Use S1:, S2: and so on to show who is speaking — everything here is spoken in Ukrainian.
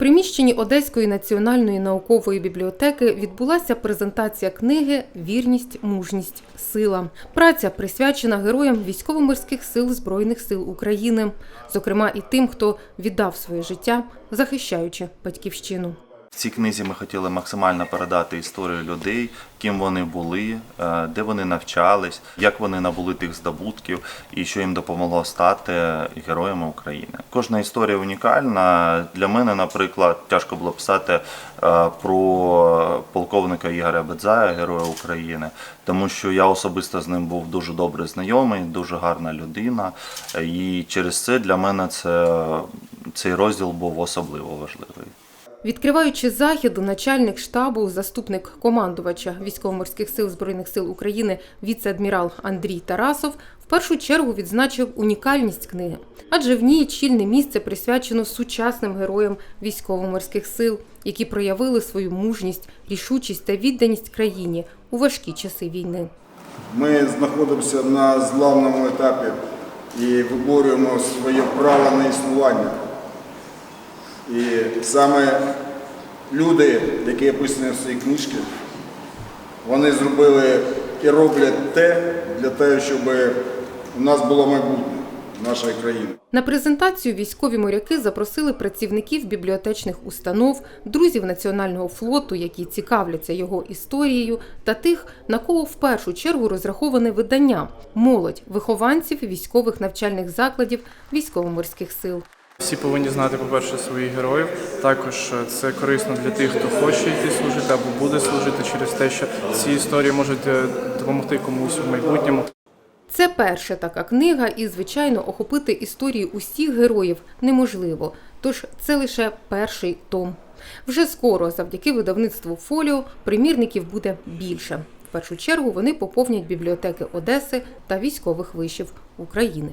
S1: приміщенні Одеської національної наукової бібліотеки відбулася презентація книги Вірність, мужність, сила. Праця присвячена героям військово-морських сил Збройних сил України, зокрема і тим, хто віддав своє життя, захищаючи батьківщину.
S2: В цій книзі ми хотіли максимально передати історію людей, ким вони були, е, де вони навчались, як вони набули тих здобутків і що їм допомогло стати героями України. Кожна історія унікальна. Для мене, наприклад, тяжко було писати е, про полковника Ігоря Бедзая, героя України, тому що я особисто з ним був дуже добре знайомий, дуже гарна людина. І через це для мене це, цей розділ був особливо важливий.
S1: Відкриваючи захід, начальник штабу, заступник командувача військово-морських сил збройних сил України, віце-адмірал Андрій Тарасов, в першу чергу відзначив унікальність книги, адже в ній чільне місце присвячено сучасним героям військово-морських сил, які проявили свою мужність, рішучість та відданість країні у важкі часи війни.
S3: Ми знаходимося на зламному етапі і виборюємо своє право на існування. І саме люди, які описані в цій книжці, вони зробили і роблять те для того, щоб у нас було майбутнє нашої країни.
S1: На презентацію військові моряки запросили працівників бібліотечних установ, друзів Національного флоту, які цікавляться його історією, та тих, на кого в першу чергу розраховане видання молодь вихованців військових навчальних закладів військово-морських сил.
S4: Всі повинні знати, по-перше, своїх героїв. Також е, це корисно для тих, хто хоче йти служити або буде служити через те, що ці історії можуть е, допомогти комусь в майбутньому.
S1: Це перша така книга, і звичайно, охопити історії усіх героїв неможливо. Тож це лише перший том. Вже скоро, завдяки видавництву Фоліо, примірників буде більше. В першу чергу вони поповнять бібліотеки Одеси та військових вишів України.